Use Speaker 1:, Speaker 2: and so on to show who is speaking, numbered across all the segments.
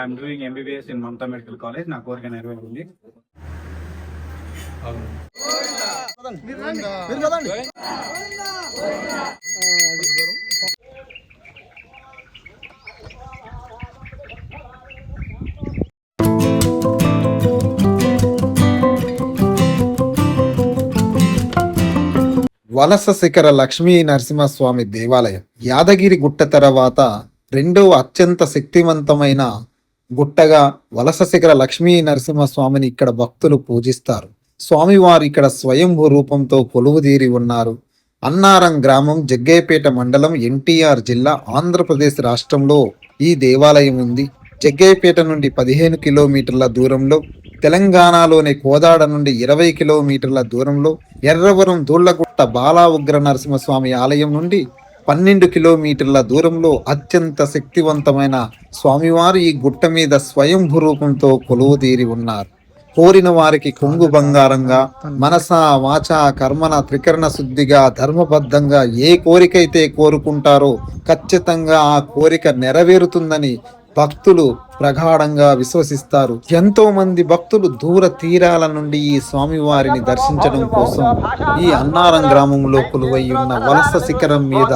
Speaker 1: I'm doing MBBS in Mamata medical college నా కోరిక నెరవేరింది.
Speaker 2: వలస శిఖర లక్ష్మీ నరసింహస్వామి దేవాలయం యాదగిరి గుట్ట తర్వాత రెండవ అత్యంత శక్తివంతమైన గుట్టగా వలస శిఖర లక్ష్మీ నరసింహస్వామిని ఇక్కడ భక్తులు పూజిస్తారు. స్వామివారు ఇక్కడ స్వయంభూ రూపంతో కొలువుదీరి ఉన్నారు. అన్నారం గ్రామం జగ్గయ్యపేట మండలం ఎన్టీఆర్ జిల్లా ఆంధ్రప్రదేశ్ రాష్ట్రంలో ఈ దేవాలయం ఉంది. జగ్గయ్యపేట నుండి పదిహేను కిలోమీటర్ల దూరంలో తెలంగాణలోని కోదాడ నుండి ఇరవై కిలోమీటర్ల దూరంలో ఎర్రవరం దూళ్ళగుట్ట బాలా ఉగ్ర నరసింహస్వామి ఆలయం నుండి పన్నెండు కిలోమీటర్ల దూరంలో అత్యంత శక్తివంతమైన స్వామివారు ఈ గుట్ట మీద స్వయంభూ రూపంతో కొలువుదీరి ఉన్నారు. కోరిన వారికి కొంగు బంగారంగా మనస వాచ కర్మన త్రికరణ శుద్ధిగా ధర్మబద్ధంగా ఏ కోరికైతే కోరుకుంటారో ఖచ్చితంగా ఆ కోరిక నెరవేరుతుందని భక్తులు ప్రగాఢంగా విశ్వసిస్తారు. ఎంతో మంది భక్తులు దూర తీరాల నుండి ఈ స్వామివారిని దర్శించడం కోసం ఈ అన్నారం గ్రామంలో కొలువై ఉన్న వలస శిఖరం మీద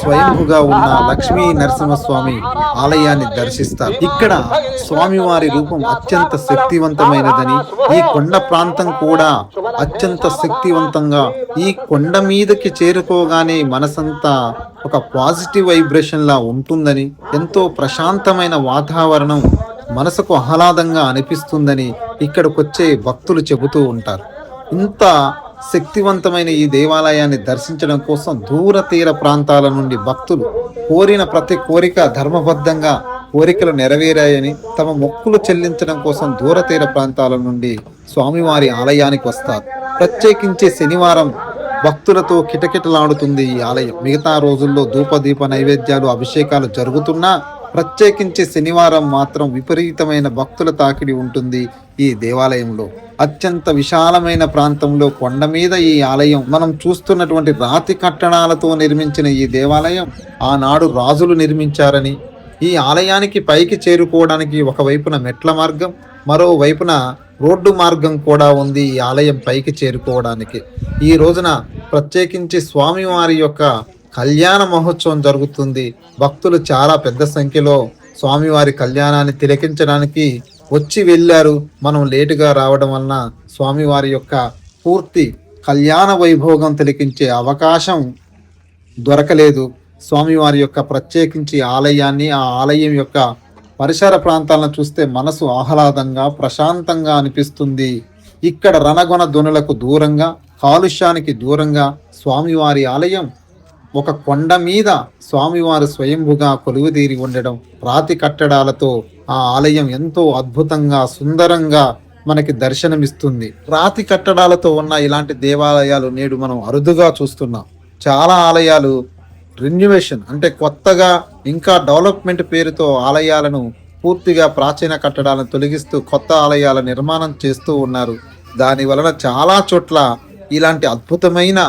Speaker 2: స్వయంభుగా ఉన్న లక్ష్మీ నరసింహస్వామి ఆలయాన్ని దర్శిస్తారు. ఇక్కడ స్వామివారి రూపం అత్యంత శక్తివంతమైనదని ఈ కొండ ప్రాంతం కూడా అత్యంత శక్తివంతంగా ఈ కొండ మీదకి చేరుకోగానే మనసంతా ఒక పాజిటివ్ వైబ్రేషన్లా ఉంటుందని ఎంతో ప్రశాంతమైన వాతావరణం మనసుకు ఆహ్లాదంగా అనిపిస్తుందని ఇక్కడికొచ్చే భక్తులు చెబుతూ ఉంటారు. ఇంత శక్తివంతమైన ఈ దేవాలయాన్ని దర్శించడం కోసం దూర తీర ప్రాంతాల నుండి భక్తులు కోరిన ప్రతి కోరిక ధర్మబద్ధంగా కోరికలు నెరవేరాయని తమ మొక్కులు చెల్లించడం కోసం దూర తీర ప్రాంతాల నుండి స్వామివారి ఆలయానికి వస్తారు. ప్రత్యేకించి శనివారం భక్తులతో కిటకిటలాడుతుంది ఈ ఆలయం. మిగతా రోజుల్లో ధూపదీప నైవేద్యాలు అభిషేకాలు జరుగుతున్నా ప్రత్యేకించి శనివారం మాత్రం విపరీతమైన భక్తుల తాకిడి ఉంటుంది ఈ దేవాలయంలో. అత్యంత విశాలమైన ప్రాంతంలో కొండ మీద ఈ ఆలయం. మనం చూస్తున్నటువంటి రాతి కట్టడాలతో నిర్మించిన ఈ దేవాలయం ఆనాడు రాజులు నిర్మించారని. ఈ ఆలయానికి పైకి చేరుకోవడానికి ఒకవైపున మెట్ల మార్గం మరోవైపున రోడ్డు మార్గం కూడా ఉంది ఈ ఆలయం పైకి చేరుకోవడానికి. ఈ రోజున ప్రత్యేకించి స్వామివారి యొక్క కళ్యాణ మహోత్సవం జరుగుతుంది. భక్తులు చాలా పెద్ద సంఖ్యలో స్వామివారి కళ్యాణాన్ని తిలకించడానికి వచ్చి వెళ్ళారు. మనం లేటుగా రావడం వలన స్వామివారి యొక్క పూర్తి కళ్యాణ వైభోగం తిలకించే అవకాశం దొరకలేదు. స్వామివారి యొక్క ప్రత్యేకించి ఆలయాన్ని ఆ ఆలయం యొక్క పరిసర ప్రాంతాలను చూస్తే మనసు ఆహ్లాదంగా ప్రశాంతంగా అనిపిస్తుంది. ఇక్కడ రణగొణ ధ్వనులకు దూరంగా కాలుష్యానికి దూరంగా స్వామివారి ఆలయం ఒక కొండ మీద స్వామివారు స్వయంభుగా కొలువుదీరి ఉండడం రాతి కట్టడాలతో ఆ ఆలయం ఎంతో అద్భుతంగా సుందరంగా మనకి దర్శనమిస్తుంది. రాతి కట్టడాలతో ఉన్న ఇలాంటి దేవాలయాలు నేడు మనం అరుదుగా చూస్తున్నాం. చాలా ఆలయాలు రెన్యువేషన్ అంటే కొత్తగా ఇంకా డెవలప్మెంట్ పేరుతో ఆలయాలను పూర్తిగా ప్రాచీన కట్టడాలను తొలగిస్తూ కొత్త ఆలయాల నిర్మాణం చేస్తూ ఉన్నారు. దాని వలన చాలా చోట్ల ఇలాంటి అద్భుతమైన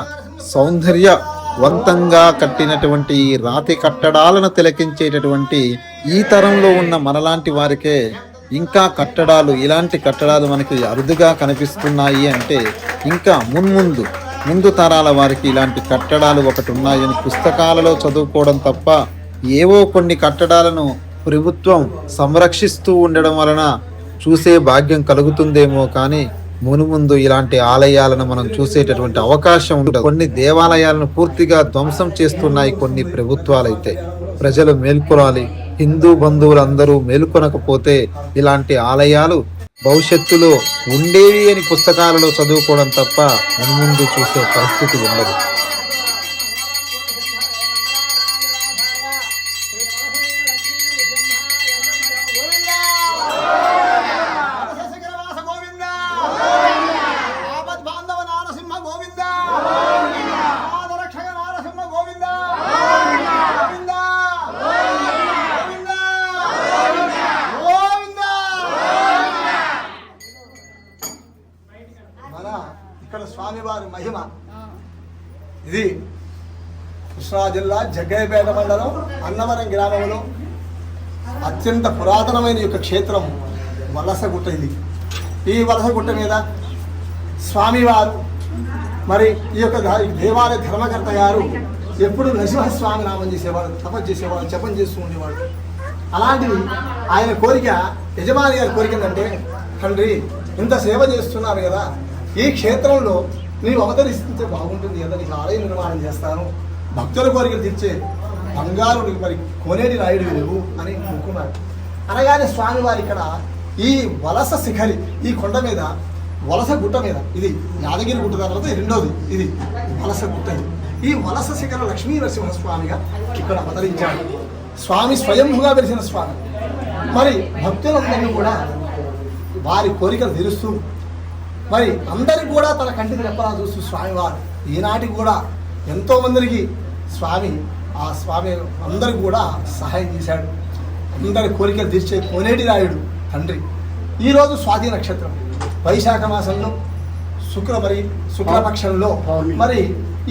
Speaker 2: సౌందర్యవంతంగా కట్టినటువంటి ఈ రాతి కట్టడాలను తిలకించేటటువంటి ఈ తరంలో ఉన్న మనలాంటి వారికే ఇంకా కట్టడాలు ఇలాంటి కట్టడాలు మనకి అరుదుగా కనిపిస్తున్నాయి అంటే ఇంకా మున్ముందు ముందు తరాల వారికి ఇలాంటి కట్టడాలు ఒకటి ఉన్నాయని పుస్తకాలలో చదువుకోవడం తప్ప ఏవో కొన్ని కట్టడాలను ప్రభుత్వం సంరక్షిస్తూ ఉండడం వలన చూసే భాగ్యం కలుగుతుందేమో కానీ మునుముందు ఇలాంటి ఆలయాలను మనం చూసేటటువంటి అవకాశం ఉండదు. కొన్ని దేవాలయాలను పూర్తిగా ధ్వంసం చేస్తున్నాయి కొన్ని ప్రభుత్వాలైతే. ప్రజలు మేల్కొనాలి. హిందూ బంధువులందరూ మేల్కొనకపోతే ఇలాంటి ఆలయాలు భవిష్యత్తులో ఉండేవి అని పుస్తకాలలో చదువుకోవడం తప్ప మున్ముందు చూసే పరిస్థితి ఉండదు.
Speaker 3: స్వామివారి మహిమ. ఇది కృష్ణా జిల్లా జగ్గయ్యపేట మండలం అన్నవరం గ్రామంలో అత్యంత పురాతనమైన యొక్క క్షేత్రం వలసగుట్ట ఇది. ఈ వలసగుట్ట మీద స్వామివారు మరి ఈ యొక్క దేవాలయ ధర్మకర్త గారు ఎప్పుడు నరసింహస్వామి నామం చేసేవాడు తపస్సు చేసేవాడు జపం చేస్తూ ఉండేవాడు అలాంటిది ఆయన కోరిక యజమాని గారి కోరిక ఏంటంటే తండ్రి ఇంత సేవ చేస్తున్నారు కదా ఈ క్షేత్రంలో నీవు అవతరిస్తే బాగుంటుంది కదా నీకు ఆలయ నిర్మాణం చేస్తాను భక్తుల కోరికలు తీర్చే బంగారు మరి కోనేటి రాయుడు నువ్వు అని మొక్కున్నాడు అనగానే స్వామివారు ఇక్కడ ఈ వలస శిఖరి ఈ కొండ మీద వలస గుట్ట మీద ఇది యాదగిరి గుట్ట తర్వాత రెండోది ఇది వలస గుట్ట ఈ వలస శిఖర లక్ష్మీ నరసింహస్వామిగా ఇక్కడ అవతరించాడు. స్వామి స్వయంభుగా వెలిసిన స్వామి. మరి భక్తులందరినీ కూడా వారి కోరికలు తెలుస్తూ మరి అందరికి కూడా తన కంటికి రెప్పలా చూస్తూ స్వామివారు. ఈనాటికి కూడా ఎంతో మందికి స్వామి ఆ స్వామి అందరికి కూడా సహాయం చేశాడు. అందరి కోరికలు తీర్చే కోనేటి రాయుడు తండ్రి. ఈరోజు స్వాతి నక్షత్రం. వైశాఖ మాసంలో శుక్ర మరి శుక్లపక్షంలో మరి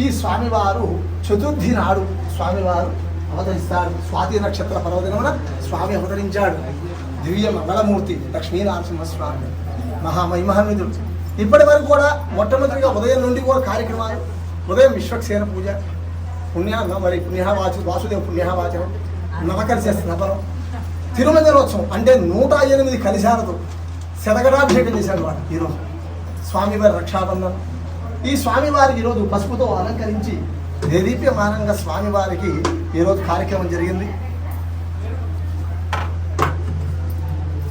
Speaker 3: ఈ స్వామివారు చతుర్థి నాడు స్వామివారు అవతరిస్తాడు స్వాతి నక్షత్ర పర్వదినమున స్వామి అవతరించాడు. దివ్య మంగళమూర్తి లక్ష్మీనరసింహస్వామి మహామహిమహమితుడు ఇప్పటి వరకు కూడా మొట్టమొదటిగా ఉదయం నుండి కూడా కార్యక్రమాలు ఉదయం విశ్వక్సేన పూజ పుణ్య మరి పుణ్యవాచ వాసుదేవ పుణ్యవాచనం నవకలిశ స్నపనం తిరుమంజనోత్సవం అంటే నూట ఎనిమిది కలిశాలతో శతకటాభిషేకం చేశాడు వాడు ఈరోజు. స్వామివారి రక్షాబంధనం ఈ స్వామివారికి ఈరోజు పసుపుతో అలంకరించి దేదీప్యమానంగా స్వామివారికి ఈరోజు కార్యక్రమం జరిగింది.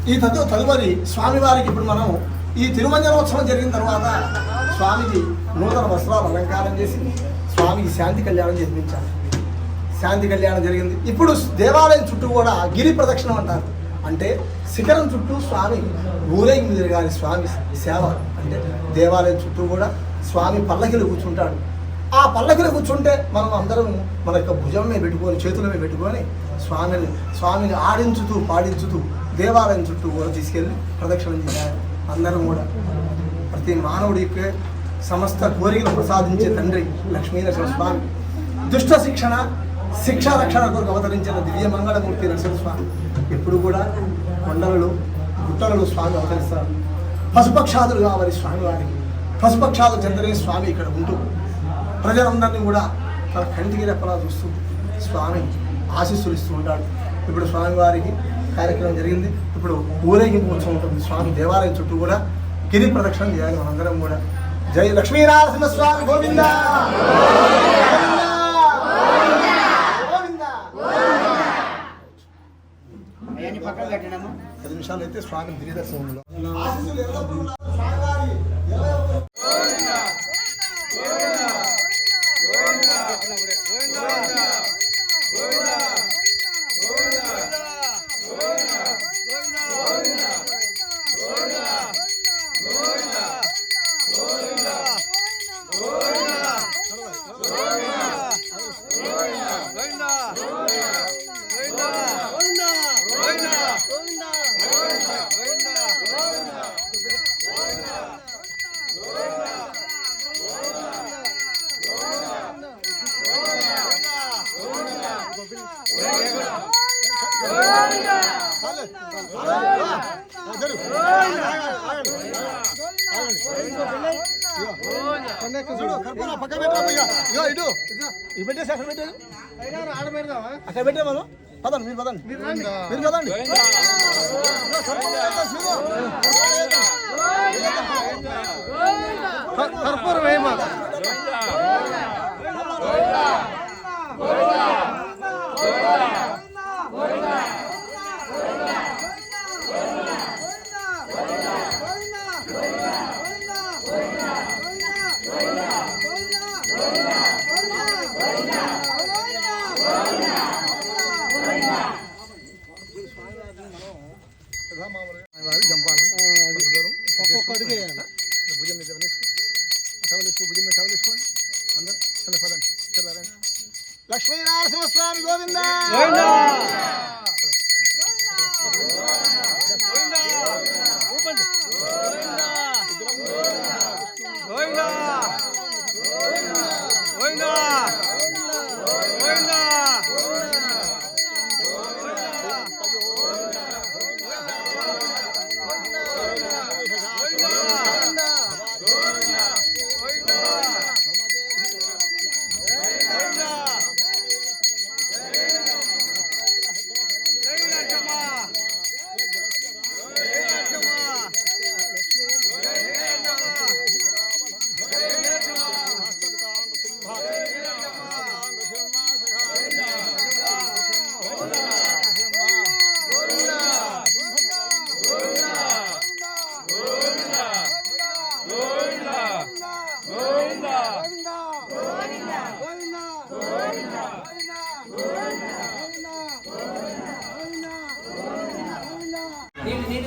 Speaker 3: ఈ తదు తదుపరి స్వామివారికి ఇప్పుడు మనం ఈ తిరుమంజనోత్సవం జరిగిన తర్వాత స్వామికి నూతన వస్త్రాలు అలంకారం చేసి స్వామికి శాంతి కళ్యాణం జరిపించారు శాంతి కళ్యాణం జరిగింది. ఇప్పుడు దేవాలయం చుట్టూ కూడా గిరి ప్రదక్షిణం అంటారు. అంటే శిఖరం చుట్టూ స్వామి ఊరేగింపు జరగాలి స్వామి సేవ అంటే దేవాలయం చుట్టూ కూడా స్వామి పల్లకిలో కూర్చుంటాడు. ఆ పల్లకిలు కూర్చుంటే మనం అందరం మన యొక్క భుజం మీద పెట్టుకొని చేతుల మీద పెట్టుకొని స్వామిని స్వామిని ఆడించుతూ పాడించుతూ దేవాలయం చుట్టూ కూడా తీసుకెళ్ళి ప్రదక్షిణం చేయాలి. అందరం కూడా ప్రతి మానవుడికి సమస్త కోరికలు ప్రసాదించే తండ్రి లక్ష్మీనరసింహ స్వామి. దుష్ట శిక్షణ శిక్షా రక్షణ కొరకు అవతరించిన దివ్య మంగళమూర్తి నరసింహస్వామి ఎప్పుడు కూడా కొండలలో గుట్టలలో స్వామి అవతరిస్తారు. పశుపక్షాదులు కావాలి స్వామి వారికి పశుపక్షాదులు చెందనే స్వామి ఇక్కడ ఉంటూ ప్రజలందరినీ కూడా తన కంటికి రెప్పలా చూస్తూ స్వామి ఆశీస్సులు ఇస్తూ ఉంటాడు. ఇప్పుడు స్వామివారికి కార్యక్రమం జరిగింది. ఇప్పుడు ఊరేగింపు ఉత్సవం ఉంటుంది. స్వామి దేవాలయం చుట్టూ కూడా గిరి ప్రదక్షిణ చేయాలి మనందరం కూడా. జై లక్ష్మీనరసింహ స్వామి గోవింద! పది నిమిషాలు అయితే స్వామి గిరిదర్శనంలో. చూడు కర్పూర పెట్టరా ఇగో ఇటు. ఇవి పెట్టేసి అక్కడ పెట్టేది. అక్కడ పెట్టే మనం పదండి మీరు పదండి. మీరు పదండి. కర్పూరం ఏమా భుజం మీద వేసుకో టవల్ వేసుకో భుజం మీద టవల్ వేసుకోండి అందరూ చిన్న పదండి చిల్లరండి లక్ష్మీ నరసింహస్వామి గోవింద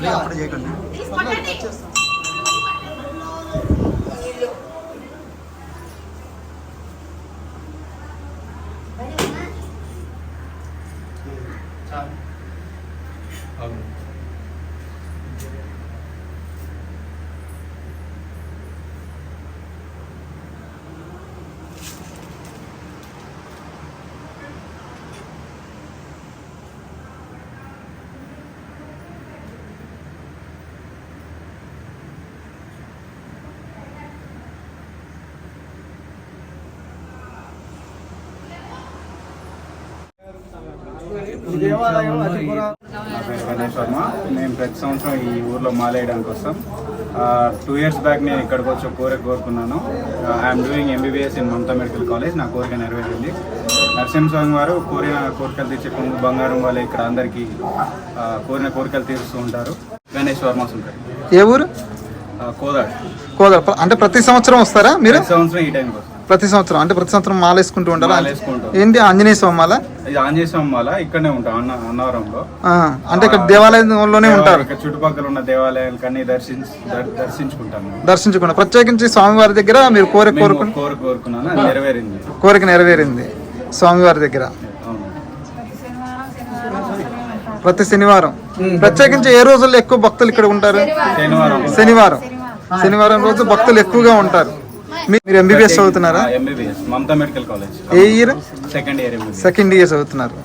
Speaker 3: అప్పుడు దేవాలయం
Speaker 1: నా పేరు గణేష్ వర్మ నేను ప్రతి సంవత్సరం ఈ ఊర్లో మాలేయడానికి వస్తాం. టూ ఇయర్స్ బ్యాక్ నేను ఇక్కడికి వచ్చి కోరిక కోరుకున్నాను. I'm doing MBBS in Mamata medical college నా కోరిక నెరవేరింది. నరసింహస్వామి వారు కోరిన కోరికలు తీర్చే కొంగు బంగారం వాళ్ళే ఇక్కడ అందరికీ కోరిన కోరికలు తీరుస్తూ ఉంటారు. గణేష్ వర్మ సుంకరి
Speaker 4: ఏ ఊరు?
Speaker 1: కోదాడ్.
Speaker 4: కోదాడ. అంటే ప్రతి సంవత్సరం వస్తారా మీరు?
Speaker 1: సంవత్సరం ఈ టైంకి వస్తాం.
Speaker 4: ప్రతి సంవత్సరం అంటే ప్రతి సంవత్సరం మాల వేసుకుంటూ ఉంటారా?
Speaker 1: మాల వేసుకుంటాం.
Speaker 4: ఏంటి ఆంజనేయ స్వామి మాల?
Speaker 1: ఇది ఆంజనేయ స్వామి మాల ఇక్కడనే ఉంటాం అన్న అన్నవరంలో.
Speaker 4: ఆ, అంటే ఇక్కడ దేవాలయంలోనే ఉంటారు.
Speaker 1: ఇక్కడ చుట్టుపక్కల ఉన్న దేవాలయాలకన్నీ దర్శించి దర్- దర్శించుకుంటాను
Speaker 4: దర్శించుకున్నారు ప్రత్యేకించి స్వామివారి దగ్గర మీరు కోరిక
Speaker 1: మేము
Speaker 4: కోరుకు
Speaker 1: కోరిక కోరుకున్నాను అది నెరవేరింది.
Speaker 4: కోరిక నెరవేరింది స్వామివారి దగ్గర.
Speaker 1: అవును.
Speaker 4: ప్రతి శనివారం. ప్రత్యేకించి ఏ రోజుల్లో ఎక్కువ భక్తులు ఇక్కడ ఉంటారు?
Speaker 1: శనివారం.
Speaker 4: శనివారం. శనివారం రోజు భక్తులు ఎక్కువగా ఉంటారు. మీరు ఎంబీబీఎస్ చదువుతున్నారా?
Speaker 1: ఎంబీబీఎస్ మమతా మెడికల్ కాలేజ్
Speaker 4: ఏ year
Speaker 1: second year
Speaker 4: second year చదువుతున్నారు.